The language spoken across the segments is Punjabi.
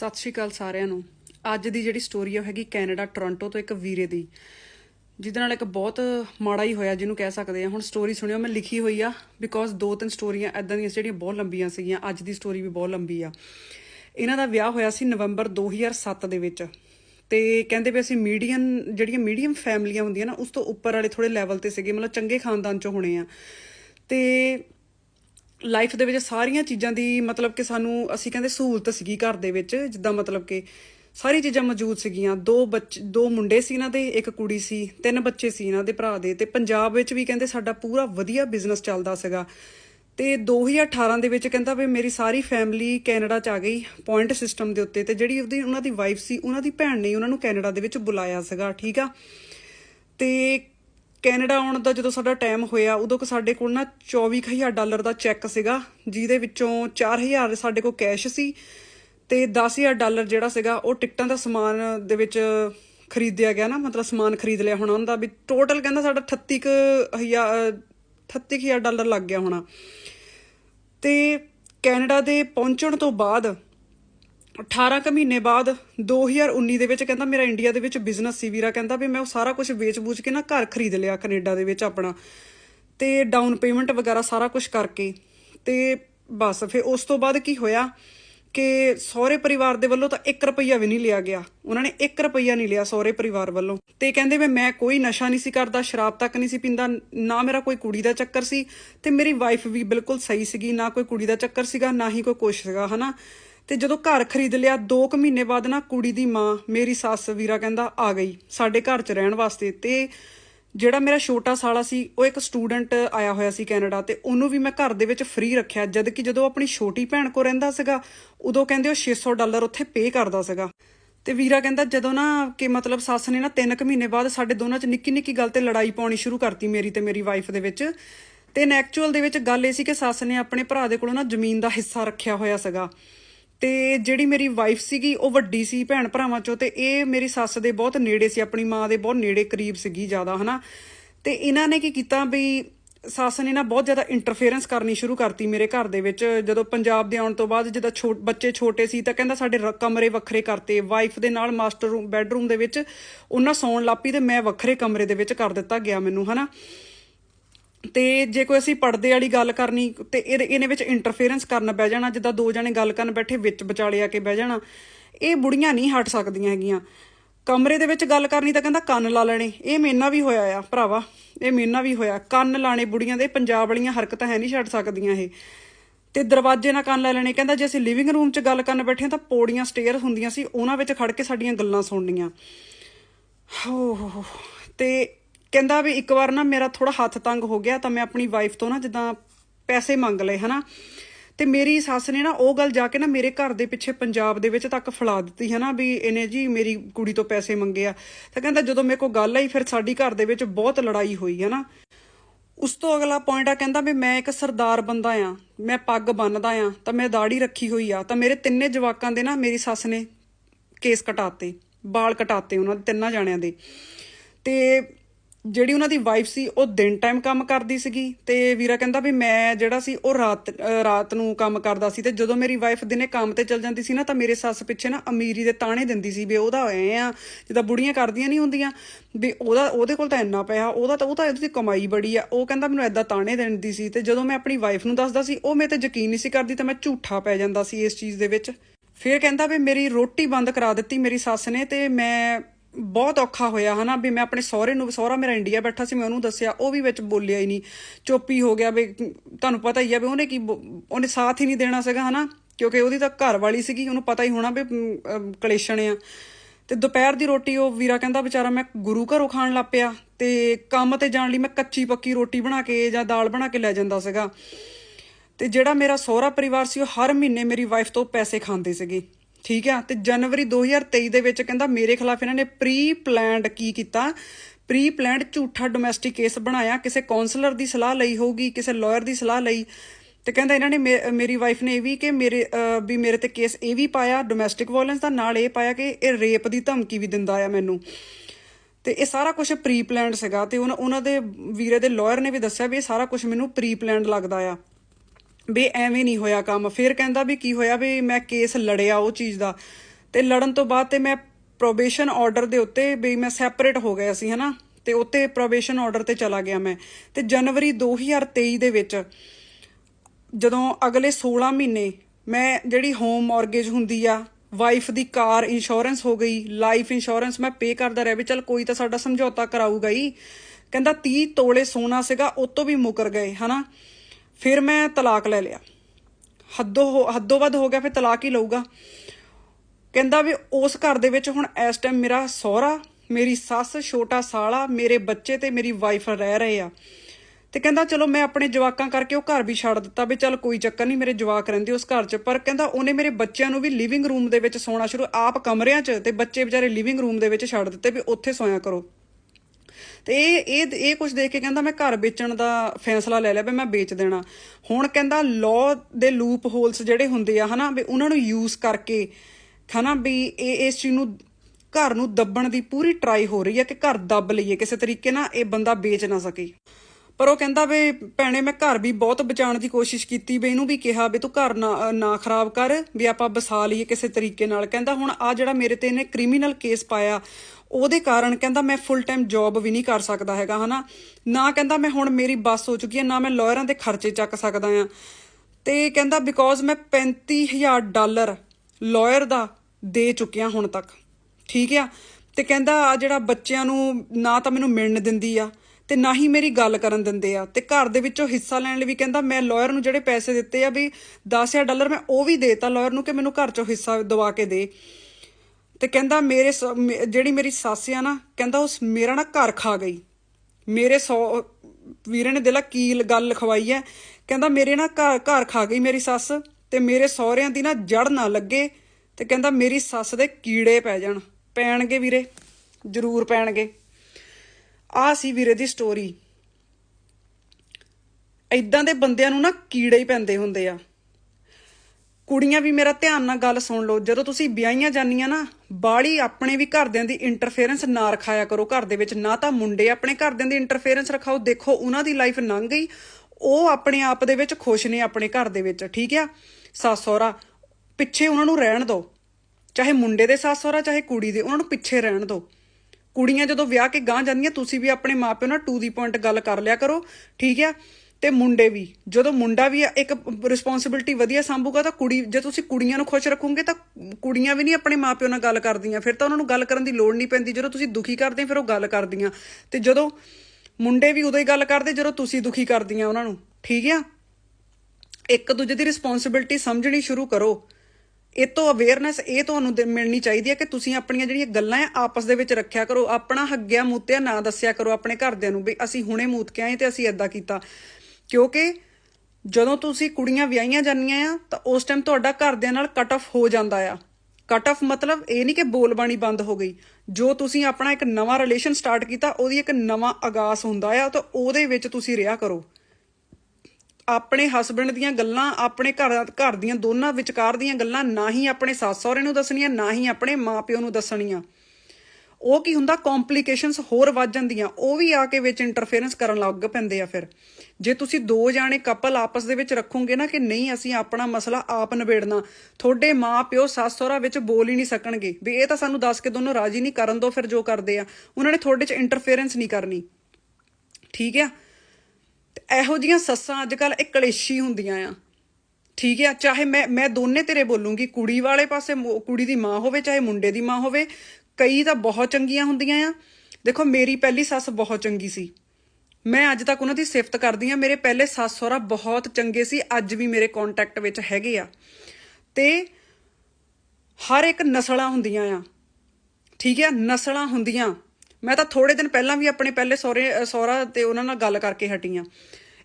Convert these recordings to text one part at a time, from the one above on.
ਸਤਿ ਸ਼੍ਰੀ ਅਕਾਲ ਸਾਰਿਆਂ ਨੂੰ। ਅੱਜ ਦੀ ਜਿਹੜੀ ਸਟੋਰੀ ਹੈ ਉਹ ਹੈਗੀ ਕੈਨੇਡਾ, ਟੋਰਾਂਟੋ ਤੋਂ ਇੱਕ ਵੀਰੇ ਦੀ। ਜਿਹਦੇ ਨਾਲ ਇੱਕ ਬਹੁਤ ਮਾੜਾ ਹੀ ਹੋਇਆ ਜਿਹਨੂੰ ਕਹਿ ਸਕਦੇ ਆ। ਹੁਣ ਸਟੋਰੀ ਸੁਣਿਓ, ਮੈਂ ਲਿਖੀ ਹੋਈ ਆ ਬਿਕੋਜ਼ ਦੋ ਤਿੰਨ ਸਟੋਰੀਆਂ ਐਦਾਂ ਦੀਆਂ ਸੀ ਜਿਹੜੀਆਂ ਬਹੁਤ ਲੰਬੀਆਂ ਸੀਗੀਆਂ, ਅੱਜ ਦੀ ਸਟੋਰੀ ਵੀ ਬਹੁਤ ਲੰਬੀ ਆ। ਇਹਨਾਂ ਦਾ ਵਿਆਹ ਹੋਇਆ ਸੀ ਨਵੰਬਰ 2007 ਦੇ ਵਿੱਚ। ਤੇ ਕਹਿੰਦੇ ਵੀ ਅਸੀਂ ਮੀਡੀਅਮ ਜਿਹੜੀਆਂ ਮੀਡੀਅਮ ਫੈਮਲੀਆਂ ਹੁੰਦੀਆਂ ਨਾ, ਉਸ ਤੋਂ ਉੱਪਰ ਵਾਲੇ ਥੋੜੇ ਲੈਵਲ ਤੇ ਸੀਗੇ, ਮਤਲਬ ਚੰਗੇ ਖਾਨਦਾਨ ਚੋਂ ਹੋਣੇ ਆ। ਤੇ ਲਾਈਫ ਦੇ ਵਿੱਚ ਸਾਰੀਆਂ ਚੀਜ਼ਾਂ ਦੀ ਮਤਲਬ ਕਿ ਸਾਨੂੰ, ਅਸੀਂ ਕਹਿੰਦੇ ਸਹੂਲਤ ਸੀਗੀ ਘਰ ਦੇ ਵਿੱਚ, ਜਿੱਦਾਂ ਮਤਲਬ ਕਿ ਸਾਰੀ ਚੀਜ਼ਾਂ ਮੌਜੂਦ ਸੀਗੀਆਂ। ਦੋ ਬੱਚੇ, ਦੋ ਮੁੰਡੇ ਸੀ ਇਹਨਾਂ ਦੇ, ਇੱਕ ਕੁੜੀ ਸੀ, ਤਿੰਨ ਬੱਚੇ ਸੀ ਇਹਨਾਂ ਦੇ ਭਰਾ ਦੇ, ਤੇ ਪੰਜਾਬ ਵਿੱਚ ਵੀ ਕਹਿੰਦੇ ਸਾਡਾ ਪੂਰਾ ਵਧੀਆ ਬਿਜ਼ਨਸ ਚੱਲਦਾ ਸੀਗਾ। ਤੇ 2018 ਦੇ ਵਿੱਚ ਕਹਿੰਦਾ ਵੀ ਮੇਰੀ ਸਾਰੀ ਫੈਮਿਲੀ ਕੈਨੇਡਾ ਚ ਆ ਗਈ ਪੁਆਇੰਟ ਸਿਸਟਮ ਦੇ ਉੱਤੇ, ਤੇ ਜਿਹੜੀ ਉਹਦੀ, ਉਹਨਾਂ ਦੀ ਵਾਈਫ ਸੀ, ਉਹਨਾਂ ਦੀ ਭੈਣ ਨੇ ਉਹਨਾਂ ਨੂੰ ਕੈਨੇਡਾ ਦੇ ਵਿੱਚ ਬੁਲਾਇਆ ਸੀਗਾ, ਠੀਕ ਆ? ਤੇ ਕੈਨੇਡਾ ਆਉਣ ਦਾ ਜਦੋਂ ਸਾਡਾ ਟਾਈਮ ਹੋਇਆ, ਉਦੋਂ ਕਿ ਸਾਡੇ ਕੋਲ ਨਾ 24000 ਡਾਲਰ ਦਾ ਚੈੱਕ ਸੀਗਾ, ਜਿਹਦੇ ਵਿੱਚੋਂ 4000 ਸਾਡੇ ਕੋਲ ਕੈਸ਼ ਸੀ ਤੇ 10000 ਡਾਲਰ ਜਿਹੜਾ ਸੀਗਾ, ਉਹ ਟਿਕਟਾਂ ਦਾ ਸਮਾਨ ਦੇ ਵਿੱਚ ਖਰੀਦਿਆ ਗਿਆ ਨਾ, ਮਤਲਬ ਸਮਾਨ ਖਰੀਦ ਲਿਆ ਹੋਣਾ ਉਹਦਾ ਵੀ ਟੋਟਲ ਕਹਿੰਦਾ ਸਾਡਾ 38000 38000 ਡਾਲਰ ਲੱਗ ਗਿਆ ਹੋਣਾ। ਤੇ ਕੈਨੇਡਾ ਦੇ ਪਹੁੰਚਣ ਤੋਂ ਬਾਅਦ 18 ਕੁ ਮਹੀਨੇ ਬਾਅਦ 2019 ਦੇ ਵਿੱਚ ਕਹਿੰਦਾ ਮੇਰਾ ਇੰਡੀਆ ਦੇ ਵਿੱਚ ਬਿਜ਼ਨਸ ਸੀ ਵੀਰਾ ਕਹਿੰਦਾ ਵੀ ਮੈਂ ਉਹ ਸਾਰਾ ਕੁਝ ਵੇਚ ਬੂਚ ਕੇ ਨਾ ਘਰ ਖਰੀਦ ਲਿਆ ਕੈਨੇਡਾ ਦੇ ਵਿੱਚ ਆਪਣਾ। ਤੇ ਡਾਊਨ ਪੇਮੈਂਟ ਵਗੈਰਾ ਸਾਰਾ ਕੁਝ ਕਰਕੇ। ਤੇ ਬਸ ਫਿਰ ਉਸ ਤੋਂ ਬਾਅਦ ਕੀ ਹੋਇਆ ਕਿ ਸਹੁਰੇ ਪਰਿਵਾਰ ਦੇ ਵੱਲੋਂ ਤਾਂ 1 ਰੁਪਈਆ ਵੀ ਨਹੀਂ ਲਿਆ ਗਿਆ। ਉਹਨਾਂ ਨੇ 1 ਰੁਪਈਆ ਨਹੀਂ ਲਿਆ ਸਹੁਰੇ ਪਰਿਵਾਰ ਵੱਲੋਂ। ਤੇ ਕਹਿੰਦੇ ਵੀ ਮੈਂ ਕੋਈ ਨਸ਼ਾ ਨਹੀਂ ਸੀ ਕਰਦਾ, ਸ਼ਰਾਬ ਤੱਕ ਨਹੀਂ ਸੀ ਪੀਂਦਾ, ਨਾ ਮੇਰਾ ਕੋਈ ਕੁੜੀ ਦਾ ਚੱਕਰ ਸੀ ਤੇ ਮੇਰੀ ਵਾਈਫ ਵੀ ਬਿਲਕੁਲ ਸਹੀ ਸੀਗੀ, ਨਾ ਕੋਈ ਕੁੜੀ ਦਾ ਚੱਕਰ ਸੀਗਾ, ਨਾ ਹੀ ਕੋਈ ਕੁਛ ਸੀਗਾ, ਹਨਾ? ਤੇ ਜਦੋਂ ਘਰ ਖਰੀਦ ਲਿਆ 2 ਕੁ ਮਹੀਨੇ ਬਾਅਦ ਨਾ ਕੁੜੀ ਦੀ ਮਾਂ ਮੇਰੀ ਸੱਸ ਵੀਰਾ ਕਹਿੰਦਾ ਆ ਗਈ, ਸਾਡੇ ਘਰ 'ਚ ਰਹਿਣ ਵਾਸਤੇ। ਤੇ ਜਿਹੜਾ ਮੇਰਾ ਛੋਟਾ ਸਾਲਾ ਸੀ, ਉਹ ਇੱਕ ਸਟੂਡੈਂਟ ਆਇਆ ਹੋਇਆ ਸੀ ਕੈਨੇਡਾ ਤੇ ਉਹਨੂੰ ਵੀ ਮੈਂ ਘਰ ਦੇ ਵਿੱਚ ਫ੍ਰੀ ਰੱਖਿਆ ਜਦ ਕਿ ਜਦੋਂ ਆਪਣੀ ਛੋਟੀ ਭੈਣ ਕੋ ਰਹਿੰਦਾ ਸੀਗਾ, ਉਦੋਂ ਕਹਿੰਦੇ ਉਹ 600 ਡਾਲਰ ਉੱਥੇ ਪੇ ਕਰਦਾ ਸੀਗਾ। ਤੇ ਵੀਰਾ ਕਹਿੰਦਾ ਜਦੋਂ ਨਾ ਕਿ ਮਤਲਬ ਸੱਸ ਨੇ ਨਾ 3 ਕੁ ਮਹੀਨੇ ਬਾਅਦ ਸਾਡੇ ਦੋਨਾਂ 'ਚ ਨਿੱਕੀ ਨਿੱਕੀ ਗੱਲ ਤੇ ਲੜਾਈ ਪਾਉਣੀ ਸ਼ੁਰੂ ਕਰਤੀ ਮੇਰੀ ਤੇ ਮੇਰੀ ਵਾਈਫ ਦੇ ਵਿੱਚ। ਤੇ ਐਕਚੁਅਲ ਦੇ ਵਿੱਚ ਗੱਲ ਇਹ ਸੀ ਕਿ ਸੱਸ ਨੇ ਆਪਣੇ ਭਰਾ ਦੇ ਕੋਲੋਂ ਨਾ ਜ਼ਮੀਨ ਦਾ ਹਿੱਸਾ ਰੱਖਿਆ ਹੋਇਆ ਸੀਗਾ। ਤੇ ਜਿਹੜੀ ਮੇਰੀ ਵਾਈਫ ਸੀਗੀ, ਉਹ ਵੱਡੀ ਸੀ ਭੈਣ ਭਰਾਵਾਂ ਚੋਂ ਤੇ ਇਹ ਮੇਰੀ ਸੱਸ ਦੇ ਬਹੁਤ ਨੇੜੇ ਸੀ, ਆਪਣੀ ਮਾਂ ਦੇ ਬਹੁਤ ਨੇੜੇ ਕਰੀਬ ਸੀਗੀ ਜ਼ਿਆਦਾ, ਹਨਾ। ਤੇ ਇਹਨਾਂ ਨੇ ਕੀ ਕੀਤਾ ਵੀ ਸੱਸ ਨੇ ਨਾ ਬਹੁਤ ਜ਼ਿਆਦਾ ਇੰਟਰਫੇਰੈਂਸ ਕਰਨੀ ਸ਼ੁਰੂ ਕਰਤੀ ਮੇਰੇ ਘਰ ਦੇ ਵਿੱਚ। ਜਦੋਂ ਪੰਜਾਬ ਦੇ ਆਉਣ ਤੋਂ ਬਾਅਦ ਜਦੋਂ ਬੱਚੇ ਛੋਟੇ ਸੀ ਤਾਂ ਕਹਿੰਦਾ ਸਾਡੇ ਕਮਰੇ ਵੱਖਰੇ ਕਰਤੇ। ਵਾਈਫ ਦੇ ਨਾਲ ਮਾਸਟਰ ਰੂਮ ਬੈੱਡਰੂਮ ਦੇ ਵਿੱਚ ਉਹਨਾਂ ਸੌਣ ਲੱਪੀ ਤੇ ਮੈਂ ਵੱਖਰੇ ਕਮਰੇ ਦੇ ਵਿੱਚ ਕਰ ਦਿੱਤਾ ਗਿਆ ਮੈਨੂੰ, ਹਨਾ। ਤੇ ਜੇ ਕੋਈ ਅਸੀਂ ਪਰਦੇ ਵਾਲੀ ਗੱਲ ਕਰਨੀ, ਤੇ ਇਹਦੇ, ਇਹਨੇ ਵਿੱਚ ਇੰਟਰਫੇਰੈਂਸ ਕਰਨ ਬਹਿ ਜਾਣਾ, ਜਿੱਦਾਂ ਦੋ ਜਣੇ ਗੱਲ ਕਰਨ ਬੈਠੇ, ਵਿੱਚ ਵਿਚਾਲੇ ਆ ਕੇ ਬਹਿ ਜਾਣਾ, ਇਹ ਬੁੜੀਆਂ ਨਹੀਂ ਹਟ ਸਕਦੀਆਂ ਹੈਗੀਆਂ। ਕਮਰੇ ਦੇ ਵਿੱਚ ਗੱਲ ਕਰਨੀ ਤਾਂ ਕਹਿੰਦਾ ਕੰਨ ਲਾ ਲੈਣੇ, ਇਹ ਮੇਨਾ ਵੀ ਹੋਇਆ ਆ, ਭਰਾਵਾ, ਇਹ ਮੇਨਾ ਵੀ ਹੋਇਆ। ਕੰਨ ਲਾਣੇ ਬੁੜੀਆਂ ਦੇ, ਪੰਜਾਬ ਵਾਲੀਆਂ ਹਰਕਤਾਂ ਹੈ ਨਹੀਂ ਛੱਡ ਸਕਦੀਆਂ ਇਹ। ਤੇ ਦਰਵਾਜ਼ੇ ਨਾਲ ਕੰਨ ਲਾ ਲੈਣੇ, ਕਹਿੰਦਾ ਜੇ ਅਸੀਂ ਲਿਵਿੰਗ ਰੂਮ 'ਚ ਗੱਲ ਕਰਨ ਬੈਠੇ ਤਾਂ ਪੌੜੀਆਂ ਸਟੇਅਰ ਹੁੰਦੀਆਂ ਸੀ, ਉਹਨਾਂ ਵਿੱਚ ਖੜ ਕੇ ਸਾਡੀਆਂ ਗੱਲਾਂ ਸੁਣਨੀਆਂ। ਹੋ ਹੋ। ਤੇ ਕਹਿੰਦਾ ਵੀ ਇੱਕ ਵਾਰ ਨਾ ਮੇਰਾ ਥੋੜਾ ਹੱਥ ਤੰਗ ਹੋ ਗਿਆ ਤਾਂ ਮੈਂ ਆਪਣੀ ਵਾਈਫ ਤੋਂ ਨਾ ਜਿੱਦਾਂ ਪੈਸੇ ਮੰਗ ਲਏ, ਹਨਾ? ਤੇ ਮੇਰੀ ਸੱਸ ਨੇ ਨਾ ਉਹ ਗੱਲ ਜਾ ਕੇ ਨਾ ਮੇਰੇ ਘਰ ਦੇ ਪਿੱਛੇ ਪੰਜਾਬ ਦੇ ਵਿੱਚ ਤੱਕ ਫੜਾ ਦਿੱਤੀ ਹੈ ਨਾ ਵੀ ਇਹਨੇ ਜੀ ਮੇਰੀ ਕੁੜੀ ਤੋਂ ਪੈਸੇ ਮੰਗੇ ਆ। ਤਾਂ ਕਹਿੰਦਾ ਜਦੋਂ ਮੇਰੇ ਕੋਲ ਗੱਲ ਆਈ, ਫਿਰ ਸਾਡੀ ਘਰ ਦੇ ਵਿੱਚ ਬਹੁਤ ਲੜਾਈ ਹੋਈ ਹੈ ਨਾ ਉਸ ਤੋਂ ਅਗਲਾ ਪੁਆਇੰਟ ਆ, ਕਹਿੰਦਾ ਵੀ ਮੈਂ ਇੱਕ ਸਰਦਾਰ ਬੰਦਾ ਆ, ਮੈਂ ਪੱਗ ਬੰਨਦਾ ਆ, ਤਾਂ ਮੈਂ ਦਾੜੀ ਰੱਖੀ ਹੋਈ ਆ। ਤਾਂ ਮੇਰੇ ਤਿੰਨੇ ਜਵਾਕਾਂ ਦੇ ਨਾ ਮੇਰੀ ਸੱਸ ਨੇ ਕੇਸ ਕਟਾਤੇ ਬਾਲ ਕਟਾਤੇ ਉਹਨਾਂ ਦੇ ਤਿੰਨਾਂ ਜਾਣਿਆਂ ਦੇ। ਤੇ ਜਿਹੜੀ ਉਹਨਾਂ ਦੀ ਵਾਈਫ ਸੀ, ਉਹ ਦਿਨ ਟਾਈਮ ਕੰਮ ਕਰਦੀ ਸੀਗੀ ਤੇ ਵੀਰਾ ਕਹਿੰਦਾ ਵੀ ਮੈਂ ਜਿਹੜਾ ਸੀ, ਉਹ ਰਾਤ ਰਾਤ ਨੂੰ ਕੰਮ ਕਰਦਾ ਸੀ ਤੇ ਜਦੋਂ ਮੇਰੀ ਵਾਈਫ ਦਿਨੇ ਕੰਮ ਤੇ ਚਲ ਜਾਂਦੀ ਸੀ ਨਾ, ਤਾਂ ਮੇਰੇ ਸੱਸ ਪਿੱਛੇ ਨਾ ਅਮੀਰੀ ਦੇ ਤਾਣੇ ਦਿੰਦੀ ਸੀ ਵੀ ਉਹਦਾ ਐ ਆ, ਜਿੱਦਾਂ ਬੁੜੀਆਂ ਕਰਦੀਆਂ ਨਹੀਂ ਹੁੰਦੀਆਂ, ਵੀ ਉਹਦਾ, ਉਹਦੇ ਕੋਲ ਤਾਂ ਇੰਨਾ ਪਿਆ, ਉਹਦਾ ਤਾਂ, ਉਹ ਤਾਂ ਇਹਦੀ ਕਮਾਈ ਬੜੀ ਆ, ਉਹ ਕਹਿੰਦਾ ਮੈਨੂੰ ਐਦਾਂ ਤਾਣੇ ਦਿੰਦੀ ਸੀ ਤੇ ਜਦੋਂ ਮੈਂ ਆਪਣੀ ਵਾਈਫ ਨੂੰ ਦੱਸਦਾ ਸੀ, ਉਹ ਮੇਰੇ ਤੇ ਯਕੀਨ ਨਹੀਂ ਸੀ ਕਰਦੀ ਤਾਂ ਮੈਂ ਝੂਠਾ ਪੈ ਜਾਂਦਾ ਸੀ ਇਸ ਚੀਜ਼ ਦੇ ਵਿੱਚ। ਫਿਰ ਕਹਿੰਦਾ ਵੀ ਮੇਰੀ ਰੋਟੀ ਬੰਦ ਕਰਾ ਦਿੱਤੀ ਮੇਰੀ ਸੱਸ ਨੇ ਤੇ ਮੈਂ ਬਹੁਤ ਔਖਾ ਹੋਇਆ ਹਨਾ ਵੀ ਮੈਂ ਆਪਣੇ ਸਹੁਰੇ ਨੂੰ, ਸਹੁਰਾ ਮੇਰਾ ਇੰਡੀਆ ਬੈਠਾ ਸੀ, ਮੈਂ ਉਹਨੂੰ ਦੱਸਿਆ, ਉਹ ਵੀ ਵਿੱਚ ਬੋਲਿਆ ਹੀ ਨਹੀਂ। ਚੁੱਪੀ ਹੋ ਗਿਆ ਵੀ ਤੁਹਾਨੂੰ ਪਤਾ ਹੀ ਆ ਵੀ ਉਹਨੇ ਕੀ ਉਹਨੇ ਸਾਥ ਹੀ ਨਹੀਂ ਦੇਣਾ ਸੀਗਾ ਹਨਾ, ਕਿਉਂਕਿ ਉਹਦੀ ਤਾਂ ਘਰ ਵਾਲੀ ਸੀਗੀ, ਉਹਨੂੰ ਪਤਾ ਹੀ ਹੋਣਾ ਵੀ ਕਲੇਸ਼ਣ ਆ। ਤੇ ਦੁਪਹਿਰ ਦੀ ਰੋਟੀ ਉਹ ਵੀਰਾ ਕਹਿੰਦਾ ਵਿਚਾਰਾ ਮੈਂ ਗੁਰੂ ਘਰੋਂ ਖਾਣ ਲੱਗ ਪਿਆ ਤੇ ਕੰਮ ਤੇ ਜਾਣ ਲਈ ਮੈਂ ਕੱਚੀ ਪੱਕੀ ਰੋਟੀ ਬਣਾ ਕੇ ਜਾਂ ਦਾਲ ਬਣਾ ਕੇ ਲੈ ਜਾਂਦਾ ਸੀਗਾ। ਤੇ ਜਿਹੜਾ ਮੇਰਾ ਸਹੁਰਾ ਪਰਿਵਾਰ ਸੀ, ਉਹ ਹਰ ਮਹੀਨੇ ਮੇਰੀ ਵਾਈਫ ਤੋਂ ਪੈਸੇ ਖਾਂਦੇ ਸੀਗੇ। ਠੀਕ ਆ ਤੇ ਜਨਵਰੀ 2023 ਦੇ ਵਿੱਚ ਕਹਿੰਦਾ ਮੇਰੇ ਖਿਲਾਫ ਇਹਨਾਂ ਨੇ ਪ੍ਰੀ ਪਲਾਨਡ ਕੀ ਕੀਤਾ? ਪ੍ਰੀ ਪਲਾਨਡ ਝੂਠਾ ਡੋਮੈਸਟਿਕ ਕੇਸ ਬਣਾਇਆ। ਕਿਸੇ ਕਾਉਂਸਲਰ ਦੀ ਸਲਾਹ ਲਈ ਹੋਊਗੀ, ਕਿਸੇ ਲਾਇਰ ਦੀ ਸਲਾਹ ਲਈ। ਤੇ ਕਹਿੰਦਾ ਇਹਨਾਂ ਨੇ ਮੇਰੀ ਵਾਈਫ ਨੇ ਇਹ ਵੀ ਕਿ ਮੇਰੇ ਵੀ ਮੇਰੇ ਤੇ ਕੇਸ ਇਹ ਵੀ ਪਾਇਆ ਡੋਮੈਸਟਿਕ ਵਾਇਲੈਂਸ ਦਾ ਨਾਲ ਇਹ ਪਾਇਆ ਕਿ ਇਹ ਰੇਪ ਦੀ ਧਮਕੀ ਵੀ ਦਿੰਦਾ ਆ ਮੈਨੂੰ। ਤੇ ਇਹ ਸਾਰਾ ਕੁਝ ਪ੍ਰੀ ਪਲਾਨਡ ਸੀਗਾ। ਤੇ ਉਹਨਾਂ ਦੇ ਵੀਰੇ ਦੇ ਲਾਇਰ ਨੇ ਵੀ ਦੱਸਿਆ ਵੀ ਇਹ ਸਾਰਾ ਕੁਝ ਮੈਨੂੰ ਪ੍ਰੀ ਪਲਾਨਡ ਲੱਗਦਾ ਆ। ਵੀ ਐਵੇਂ ਨਹੀਂ ਹੋਇਆ ਕੰਮ। ਫਿਰ ਕਹਿੰਦਾ ਵੀ ਕੀ ਹੋਇਆ ਵੀ ਮੈਂ ਕੇਸ ਲੜਿਆ ਉਹ ਚੀਜ਼ ਦਾ। ਤੇ ਲੜਨ ਤੋਂ ਬਾਅਦ ਤੇ ਮੈਂ ਪ੍ਰੋਬੇਸ਼ਨ ਆਰਡਰ ਦੇ ਉੱਤੇ ਵੀ ਮੈਂ ਸੈਪਰੇਟ ਹੋ ਗਿਆ ਸੀ, ਹਨਾ? ਤੇ ਉੱਤੇ ਪ੍ਰੋਬੇਸ਼ਨ ਆਰਡਰ ਤੇ ਚਲਾ ਗਿਆ ਮੈਂ। ਤੇ ਜਨਵਰੀ 2023 ਦੇ ਵਿੱਚ ਜਦੋਂ ਅਗਲੇ 16 ਮਹੀਨੇ ਮੈਂ ਜਿਹੜੀ ਹੋਮ ਮਾਰਗੇਜ ਹੁੰਦੀ ਆ ਵਾਈਫ ਦੀ ਕਾਰ ਇੰਸ਼ੋਰੈਂਸ ਹੋ ਗਈ ਲਾਈਫ ਇੰਸ਼ੋਰੈਂਸ ਮੈਂ ਪੇ ਕਰਦਾ ਰਿਹਾ ਵੀ ਚਲ ਕੋਈ ਤਾਂ ਸਾਡਾ ਸਮਝੌਤਾ ਕਰਾਊਗਾ ਹੀ। ਕਹਿੰਦਾ 30 ਤੋਲੇ ਸੋਨਾ ਸੀਗਾ, ਉਹ ਤੋਂ ਵੀ ਮੁਕਰ ਗਏ, ਹਨਾ? ਫਿਰ ਮੈਂ ਤਲਾਕ ਲੈ ਲਿਆ। ਹੱਦੋਂ ਹੋ- ਹੱਦੋਂ ਵੱਧ ਹੋ ਗਿਆ, ਫਿਰ ਤਲਾਕ ਹੀ ਲਊਗਾ। ਕਹਿੰਦਾ ਵੀ ਉਸ ਘਰ ਦੇ ਵਿੱਚ ਹੁਣ ਇਸ ਟਾਈਮ ਮੇਰਾ ਸਹੁਰਾ, ਮੇਰੀ ਸੱਸ, ਛੋਟਾ ਸਾਲਾ, ਮੇਰੇ ਬੱਚੇ ਤੇ ਮੇਰੀ ਵਾਈਫ ਰਹਿ ਰਹੇ ਆ। ਤੇ ਕਹਿੰਦਾ, ਚਲੋ ਮੈਂ ਆਪਣੇ ਜਵਾਕਾਂ ਕਰਕੇ ਉਹ ਘਰ ਵੀ ਛੱਡ ਦਿੱਤਾ ਵੀ ਚਲ ਕੋਈ ਚੱਕਰ ਨਹੀਂ, ਮੇਰੇ ਜਵਾਕ ਰਹਿੰਦੇ ਉਸ ਘਰ 'ਚ। ਪਰ ਕਹਿੰਦਾ ਉਹਨੇ ਮੇਰੇ ਬੱਚਿਆਂ ਨੂੰ ਵੀ ਲਿਵਿੰਗ ਰੂਮ ਦੇ ਵਿੱਚ ਸੌਣਾ ਸ਼ੁਰੂ, ਆਪ ਕਮਰਿਆਂ 'ਚ ਤੇ ਬੱਚੇ ਵਿਚਾਰੇ ਲਿਵਿੰਗ ਰੂਮ ਦੇ ਵਿੱਚ ਛੱਡ ਦਿੱਤੇ ਵੀ ਉੱਥੇ ਸੋਇਆ ਕਰੋ। ਤੇ ਇਹ ਇਹ ਇਹ ਕੁਝ ਦੇਖ ਕੇ ਕਹਿੰਦਾ ਮੈਂ ਘਰ ਵੇਚਣ ਦਾ ਫੈਸਲਾ ਲੈ ਲਿਆ ਵੀ ਮੈਂ ਵੇਚ ਦੇਣਾ। ਹੁਣ ਕਹਿੰਦਾ ਲਾਅ ਦੇ ਲੂਪ ਹੋਲਸ ਜਿਹੜੇ ਹੁੰਦੇ ਆ ਹਨਾ, ਵੀ ਉਹਨਾਂ ਨੂੰ ਯੂਜ਼ ਕਰਕੇ ਹਨਾ ਵੀ ਇਹ, ਇਸ ਚੀਜ਼ ਨੂੰ ਘਰ ਨੂੰ ਦੱਬਣ ਦੀ ਪੂਰੀ ਟਰਾਈ ਹੋ ਰਹੀ ਹੈ ਕਿ ਘਰ ਦੱਬ ਲਈਏ, ਕਿਸੇ ਤਰੀਕੇ ਨਾਲ ਇਹ ਬੰਦਾ ਵੇਚ ਨਾ ਸਕੇ। ਪਰ ਉਹ ਕਹਿੰਦਾ ਵੀ ਭੈਣੇ, ਮੈਂ ਘਰ ਵੀ ਬਹੁਤ ਬਚਾਉਣ ਦੀ ਕੋਸ਼ਿਸ਼ ਕੀਤੀ ਵੀ ਇਹਨੂੰ ਵੀ ਕਿਹਾ ਵੀ ਤੂੰ ਘਰ ਨਾ ਨਾ ਖਰਾਬ ਕਰ, ਵੀ ਆਪਾਂ ਬਸਾ ਲਈਏ ਕਿਸੇ ਤਰੀਕੇ ਨਾਲ। ਕਹਿੰਦਾ ਹੁਣ ਆ ਜਿਹੜਾ ਮੇਰੇ ਤੇ ਇਹਨੇ ਕ੍ਰਿਮੀਨਲ ਕੇਸ ਪਾਇਆ, ਉਹਦੇ ਕਾਰਨ ਕਹਿੰਦਾ ਮੈਂ ਫੁੱਲ ਟਾਈਮ ਜੌਬ ਵੀ ਨਹੀਂ ਕਰ ਸਕਦਾ ਹੈਗਾ, ਹਨਾ? ਨਾ ਕਹਿੰਦਾ ਮੈਂ ਹੁਣ ਮੇਰੀ ਬੱਸ ਹੋ ਚੁੱਕੀ ਹੈ, ਨਾ ਮੈਂ ਲਾਇਰਾਂ ਦੇ ਖਰਚੇ ਚੱਕ ਸਕਦਾ ਆ ਤੇ ਕਹਿੰਦਾ ਬਿਕੋਜ਼ ਮੈਂ 35000 ਡਾਲਰ ਲਾਇਰ ਦਾ ਦੇ ਚੁੱਕਿਆ ਹੁਣ ਤੱਕ, ਠੀਕ ਆ? ਤੇ ਕਹਿੰਦਾ ਆ ਜਿਹੜਾ ਬੱਚਿਆਂ ਨੂੰ ਨਾ ਤਾਂ ਮੈਨੂੰ ਮਿਲਣ ਦਿੰਦੀ ਆ ਤੇ ਨਾ ਹੀ ਮੇਰੀ ਗੱਲ ਕਰਨ ਦਿੰਦੇ ਆ। ਤੇ ਘਰ ਦੇ ਵਿੱਚੋਂ ਹਿੱਸਾ ਲੈਣ ਲਈ ਵੀ ਕਹਿੰਦਾ, ਮੈਂ ਲਾਇਰ ਨੂੰ ਜਿਹੜੇ ਪੈਸੇ ਦਿੱਤੇ ਆ ਵੀ 10000 ਡਾਲਰ ਮੈਂ ਉਹ ਵੀ ਦੇਤਾ ਲਾਇਰ ਨੂੰ ਕਿ ਮੈਨੂੰ ਘਰ ਚੋਂ ਹਿੱਸਾ ਦਵਾ ਕੇ ਦੇ। ਤੇ ਕਹਿੰਦਾ, ਮੇਰੇ ਸ- ਮੇ- ਜਿਹੜੀ ਮੇਰੀ ਸੱਸ ਆ ਨਾ, ਕਹਿੰਦਾ ਉਸ ਮੇਰਾ ਨਾ ਘਰ ਖਾ ਗਈ। ਮੇਰੇ ਸੌ, ਵੀਰੇ ਨੇ ਦਿਲਾ ਕੀ ਗੱਲ ਲਿਖਵਾਈ ਹੈ ਕਹਿੰਦਾ, ਮੇਰੇ ਨਾ ਘਰ ਘਰ ਖਾ ਗਈ ਮੇਰੀ ਸੱਸ ਤੇ ਮੇਰੇ ਸਹੁਰਿਆਂ ਦੀ ਨਾ ਜੜ ਨਾ ਲੱਗੇ ਤੇ ਕਹਿੰਦਾ, ਮੇਰੀ ਸੱਸ ਦੇ ਕੀੜੇ ਪੈ ਜਾਣ। ਪੈਣਗੇ ਵੀਰੇ, ਜ਼ਰੂਰ ਪੈਣਗੇ। ਆ ਸੀ ਵੀਰੇ ਦੀ ਸਟੋਰੀ ਇਦਾਂ ਦੇ ਬੰਦਿਆਂ ਨੂੰ ਨਾ ਕੀੜੇ ਹੀ ਪੈਂਦੇ ਹੁੰਦੇ ਆ। ਕੁੜੀਆਂ ਵੀ ਮੇਰਾ ਧਿਆਨ ਨਾਲ ਗੱਲ ਸੁਣ ਲਓ। ਜਦੋਂ ਤੁਸੀਂ ਵਿਆਹੀਆਂ ਜਾਂਦੀਆਂ ਨਾ ਬਾੜੀ ਆਪਣੇ ਵੀ ਘਰਦਿਆਂ ਦੀ ਇੰਟਰਫੇਰੈਂਸ ਨਾ ਰਖਾਇਆ ਕਰੋ ਘਰ ਦੇ ਵਿੱਚ। ਨਾ ਤਾਂ ਮੁੰਡੇ ਆਪਣੇ ਘਰਦਿਆਂ ਦੀ ਇੰਟਰਫੇਰੈਂਸ ਰਖਾਓ। ਦੇਖੋ, ਉਹਨਾਂ ਦੀ ਲਾਈਫ ਲੰਘ ਗਈ। ਉਹ ਆਪਣੇ ਆਪ ਦੇ ਵਿੱਚ ਖੁਸ਼ ਨੇ ਆਪਣੇ ਘਰ ਦੇ ਵਿੱਚ, ਠੀਕ ਆ? ਸੱਸ ਸਹੁਰਾ, ਪਿੱਛੇ ਉਹਨਾਂ ਨੂੰ ਰਹਿਣ ਦਿਓ ਚਾਹੇ ਮੁੰਡੇ ਦੇ ਸੱਸ ਸਹੁਰਾ, ਚਾਹੇ ਕੁੜੀ ਦੇ, ਉਹਨਾਂ ਨੂੰ ਪਿੱਛੇ ਰਹਿਣ ਦਿਓ ਕੁੜੀਆਂ ਜਦੋਂ ਵਿਆਹ ਕੇ ਗਾਂ ਜਾਂਦੀਆਂ, ਤੁਸੀਂ ਵੀ ਆਪਣੇ ਮਾਪਿਓ ਨਾਲ ਟੂ ਦੀ ਪੁਆਇੰਟ ਗੱਲ ਕਰ ਲਿਆ ਕਰੋ, ਠੀਕ ਆ? ਤੇ ਮੁੰਡੇ ਵੀ, ਜਦੋਂ ਮੁੰਡਾ ਵੀ ਇੱਕ ਰਿਸਪੌਂਸਿਬਿਲਟੀ ਵਧੀਆ ਸੰਭੂਗਾ, ਤਾਂ ਕੁੜੀ, ਜੇ ਤੁਸੀਂ ਕੁੜੀਆਂ ਨੂੰ ਖੁਸ਼ ਰੱਖੋਗੇ, ਤਾਂ ਕੁੜੀਆਂ ਵੀ ਨਹੀਂ ਆਪਣੇ ਮਾਪਿਓ ਨਾਲ ਗੱਲ ਕਰਦੀਆਂ, ਫਿਰ ਤਾਂ ਉਹਨਾਂ ਨੂੰ ਗੱਲ ਕਰਨ ਦੀ ਲੋੜ ਨਹੀਂ ਪੈਂਦੀ, ਜਦੋਂ ਤੁਸੀਂ ਦੁਖੀ ਕਰਦੇ, ਫਿਰ ਉਹ ਗੱਲ ਕਰਦੀਆਂ। ਤੇ ਜਦੋਂ ਮੁੰਡੇ ਵੀ ਉਦੋਂ ਹੀ ਗੱਲ ਕਰਦੇ, ਜਦੋਂ ਤੁਸੀਂ ਦੁਖੀ ਕਰਦੀਆਂ ਉਹਨਾਂ ਨੂੰ, ਠੀਕ ਆ? ਇੱਕ ਦੂਜੇ ਦੀ ਰਿਸਪੌਂਸਿਬਿਲਟੀ ਸਮਝਣੀ ਸ਼ੁਰੂ ਕਰੋ। ਇਹ ਤੋਂ ਅਵੇਅਰਨੈਸ ਇਹ ਤੁਹਾਨੂੰ ਮਿਲਣੀ ਚਾਹੀਦੀ ਹੈ ਕਿ ਤੁਸੀਂ ਆਪਣੀਆਂ ਜਿਹੜੀਆਂ ਗੱਲਾਂ ਆ, ਆਪਸ ਦੇ ਵਿੱਚ ਰੱਖਿਆ ਕਰੋ, ਆਪਣਾ ਹੱਗਿਆ ਮੂਤਿਆ ਨਾ ਦੱਸਿਆ ਕਰੋ ਆਪਣੇ ਘਰਦਿਆਂ ਨੂੰ ਵੀ ਅਸੀਂ ਹੁਣੇ ਮੂਤ ਕੇ ਆਏ ਤੇ ਅਸੀਂ ਐਦਾਂ ਕੀਤਾ। ਕਿਉਂਕਿ ਜਦੋਂ ਤੁਸੀਂ ਕੁੜੀਆਂ ਵਿਆਹੀਆਂ ਜਾਂਦੀਆਂ ਆ, ਤਾਂ ਉਸ ਟਾਈਮ ਤੁਹਾਡਾ ਘਰਦਿਆਂ ਨਾਲ ਕਟ ਆਫ ਹੋ ਜਾਂਦਾ ਆ। ਕਟ ਆਫ ਮਤਲਬ ਇਹ ਨਹੀਂ ਕਿ ਬੋਲਬਾਣੀ ਬੰਦ ਹੋ ਗਈ। ਜੋ ਤੁਸੀਂ ਆਪਣਾ ਇੱਕ ਨਵਾਂ ਰਿਲੇਸ਼ਨ ਸਟਾਰਟ ਕੀਤਾ, ਉਹਦੀ ਇੱਕ ਨਵਾਂ ਆਗਾਸ ਹੁੰਦਾ ਆ, ਤਾਂ ਉਹਦੇ ਵਿੱਚ ਤੁਸੀਂ ਰਿਹਾ ਕਰੋ। ਆਪਣੇ ਹਸਬੰਡ ਦੀਆਂ ਗੱਲਾਂ, ਆਪਣੇ ਘਰ ਘਰ ਦੀਆਂ ਦੋਨਾਂ ਵਿਚਕਾਰ ਦੀਆਂ ਗੱਲਾਂ ਨਾ ਹੀ ਆਪਣੇ ਸੱਸ ਸਹੁਰੇ ਨੂੰ ਦੱਸਣੀਆਂ, ਨਾ ਹੀ ਆਪਣੇ ਮਾਪਿਓ ਨੂੰ ਦੱਸਣੀਆਂ। ਉਹ ਕੀ ਹੁੰਦਾ? ਕੰਪਲਿਕੇਸ਼ਨਸ ਹੋਰ ਵੱਧ ਜਾਂਦੀਆਂ। ਉਹ ਵੀ ਆ ਕੇ ਵਿੱਚ ਇੰਟਰਫੇਰੈਂਸ ਕਰਨ ਲੱਗ ਪੈਂਦੇ ਆ ਫਿਰ। ਜੇ ਤੁਸੀਂ ਦੋ ਜਾਣੇ ਕਪਲ ਆਪਸ ਦੇ ਵਿੱਚ ਰੱਖੋਗੇ ਨਾ ਕਿ ਨਹੀਂ, ਅਸੀਂ ਆਪਣਾ ਮਸਲਾ ਆਪ ਨਿਬੇੜਨਾ, ਤੁਹਾਡੇ ਮਾਪਿਓ ਸੱਸ ਸਹੁਰਾ ਵਿੱਚ ਬੋਲ ਹੀ ਨਹੀਂ ਸਕਣਗੇ। ਵੀ ਇਹ ਤਾਂ ਸਾਨੂੰ ਦੱਸ ਕੇ ਦੋਨੋਂ ਰਾਜੀ ਨਹੀਂ ਕਰਨ ਦੋ ਫਿਰ ਜੋ ਕਰਦੇ ਆ। ਉਹਨਾਂ ਨੇ ਤੁਹਾਡੇ 'ਚ ਇੰਟਰਫੇਰੈਂਸ ਨਹੀਂ ਕਰਨੀ। ਠੀਕ ਆ? ਇਹੋ ਜੀਆਂ ਸੱਸਾਂ ਅੱਜ ਕੱਲ ਇਹ ਕਲੇਸ਼ੀ ਹੁੰਦੀਆਂ ਆ। ਠੀਕ ਆ, ਚਾਹੇ ਮੈਂ ਮੈਂ ਦੋਨੇ ਤੇਰੇ ਬੋਲੂੰਗੀ, ਕੁੜੀ ਵਾਲੇ ਪਾਸੇ ਮੋ- ਕੁੜੀ ਦੀ ਮਾਂ ਹੋਵੇ, ਚਾਹੇ ਮੁੰਡੇ ਦੀ ਮਾਂ ਹੋਵੇ, ਕਈ ਤਾਂ ਬਹੁਤ ਚੰਗੀਆਂ ਹੁੰਦੀਆਂ ਆ। ਦੇਖੋ, ਮੇਰੀ ਪਹਿਲੀ ਸੱਸ ਬਹੁਤ ਚੰਗੀ ਸੀ। ਮੈਂ ਅੱਜ ਤੱਕ ਉਹਨਾਂ ਦੀ ਸਿਫਤ ਕਰਦੀ ਆ, ਮੇਰੇ ਪਹਿਲੇ ਸੱਸ ਸਹੁਰਾ ਬਹੁਤ ਚੰਗੇ ਸੀ, ਅੱਜ ਵੀ ਮੇਰੇ ਕੰਟੈਕਟ ਵਿੱਚ ਹੈਗੇ ਆ। ਤੇ ਹਰ ਇੱਕ ਨਸਲਾਂ ਹੁੰਦੀਆਂ ਆ। ਠੀਕ ਹੈ ਨਸਲਾਂ ਹੁੰਦੀਆਂ। ਮੈਂ ਤਾਂ ਥੋੜੇ ਦਿਨ ਪਹਿਲਾਂ ਵੀ ਆਪਣੇ ਪਹਿਲੇ ਸਹੁਰੇ ਅ, ਤੇ ਉਹਨਾਂ ਨਾਲ ਗੱਲ ਕਰਕੇ ਹਟੀ ਆ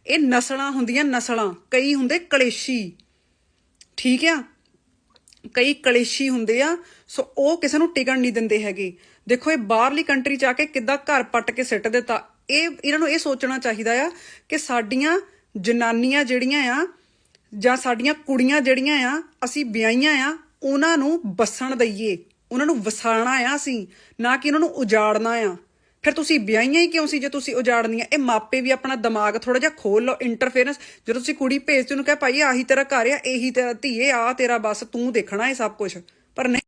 ਇਹ ਨਸਲਾਂ ਹੁੰਦੀਆਂ ਨਸਲਾਂ ਕਈ ਹੁੰਦੇ ਕਲੇਸ਼ੀ। ਠੀਕ ਆ? ਕਈ ਕਲੇਸ਼ੀ ਹੁੰਦੇ ਆ ਸੋ ਉਹ ਕਿਸੇ ਨੂੰ ਟਿਕਣ ਨਹੀਂ ਦਿੰਦੇ ਹੈਗੇ। ਦੇਖੋ ਇਹ ਬਾਹਰਲੀ ਕੰਟਰੀ ਚ ਆ ਕੇ ਕਿੱਦਾਂ ਘਰ ਪੱਟ ਕੇ ਸਿੱਟ ਦਿੱਤਾ। ਇਹ ਇਹਨਾਂ ਨੂੰ ਇਹ ਸੋਚਣਾ ਚਾਹੀਦਾ ਆ ਕਿ ਸਾਡੀਆਂ ਜਨਾਨੀਆਂ ਜਿਹੜੀਆਂ ਆ ਜਾਂ ਸਾਡੀਆਂ ਕੁੜੀਆਂ ਜਿਹੜੀਆਂ ਆ ਅਸੀਂ ਵਿਆਹੀਆਂ ਆ ਉਹਨਾਂ ਨੂੰ ਬਸਣ ਦਈਏ। ਉਹਨਾਂ ਨੂੰ ਵਸਾਣਾ ਆ ਅਸੀਂ, ਨਾ ਕਿ ਉਹਨਾਂ ਨੂੰ ਉਜਾੜਨਾ ਆ। ਫਿਰ ਤੁਸੀਂ ਵਿਆਹੀਆਂ ਹੀ ਕਿਉਂ ਸੀ ਜੇ ਤੁਸੀਂ ਉਜਾੜਨੀਆਂ? ਇਹ ਮਾਪੇ ਵੀ ਆਪਣਾ ਦਿਮਾਗ ਥੋੜਾ ਜਿਹਾ ਖੋਲ ਲਓ ਇੰਟਰਫੇਰੈਂਸ ਜਦੋਂ ਤੁਸੀਂ ਕੁੜੀ ਭੇਜਦੇ ਉਹਨੂੰ ਕਹੇ, ਭਾਈ, ਆਹੀ ਤੇਰਾ ਘਰ ਆ, ਇਹੀ ਤੇਰਾ ਧੀਏ ਆ ਤੇਰਾ ਬਸ, ਤੂੰ ਦੇਖਣਾ ਇਹ ਸਭ ਕੁਝ ਪਰ ਨਹੀਂ।